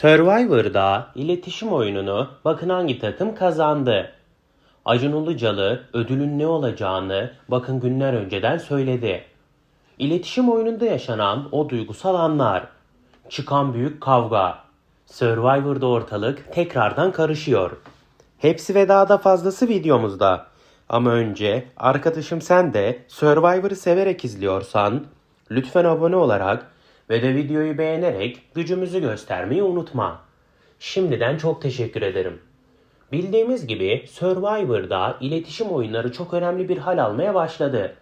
Survivor'da iletişim oyununu bakın hangi takım kazandı. Acun Ilıcalı ödülün ne olacağını bakın günler önceden söyledi. İletişim oyununda yaşanan o duygusal anlar. Çıkan büyük kavga. Survivor'da ortalık tekrardan karışıyor. Hepsi ve daha da fazlası videomuzda. Ama önce arkadaşım sen de Survivor'ı severek izliyorsan lütfen abone olarak ve de videoyu beğenerek gücümüzü göstermeyi unutma. Şimdiden çok teşekkür ederim. Bildiğimiz gibi Survivor'da iletişim oyunları çok önemli bir hal almaya başladı.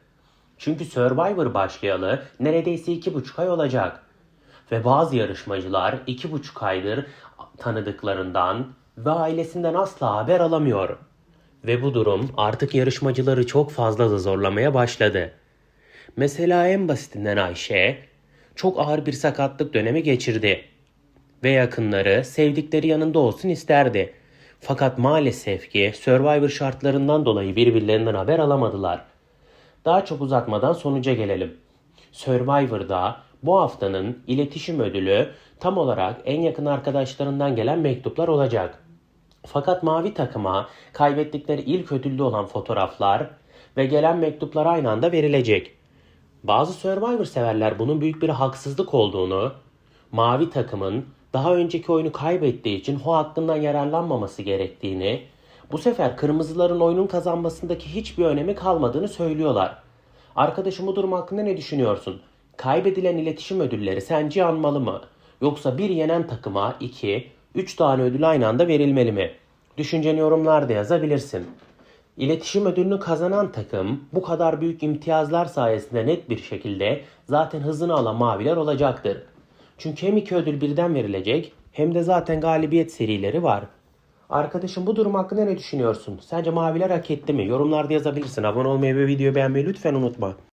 Çünkü Survivor başlayalı neredeyse iki buçuk ay olacak. Ve bazı yarışmacılar iki buçuk aydır tanıdıklarından ve ailesinden asla haber alamıyor. Ve bu durum artık yarışmacıları çok fazla da zorlamaya başladı. Mesela en basitinden Ayşe çok ağır bir sakatlık dönemi geçirdi. Ve yakınları sevdikleri yanında olsun isterdi. Fakat maalesef ki Survivor şartlarından dolayı birbirlerinden haber alamadılar. Daha çok uzatmadan sonuca gelelim. Survivor'da bu haftanın iletişim ödülü tam olarak en yakın arkadaşlarından gelen mektuplar olacak. Fakat mavi takıma kaybettikleri ilk ödüllü olan fotoğraflar ve gelen mektuplar aynı anda verilecek. Bazı Survivor severler bunun büyük bir haksızlık olduğunu, mavi takımın daha önceki oyunu kaybettiği için o hakkından yararlanmaması gerektiğini, bu sefer kırmızıların oyunun kazanmasındaki hiçbir önemi kalmadığını söylüyorlar. Arkadaşım bu durum hakkında ne düşünüyorsun? Kaybedilen iletişim ödülleri sence almalı mı? Yoksa bir yenen takıma 2, 3 tane ödül aynı anda verilmeli mi? Düşünceni yorumlarda yazabilirsin. İletişim ödülünü kazanan takım bu kadar büyük imtiyazlar sayesinde net bir şekilde zaten hızını alan maviler olacaktır. Çünkü hem iki ödül birden verilecek hem de zaten galibiyet serileri var. Arkadaşım bu durum hakkında ne düşünüyorsun? Sence maviler hak etti mi? Yorumlarda yazabilirsin. Abone olmayı ve videoyu beğenmeyi lütfen unutma.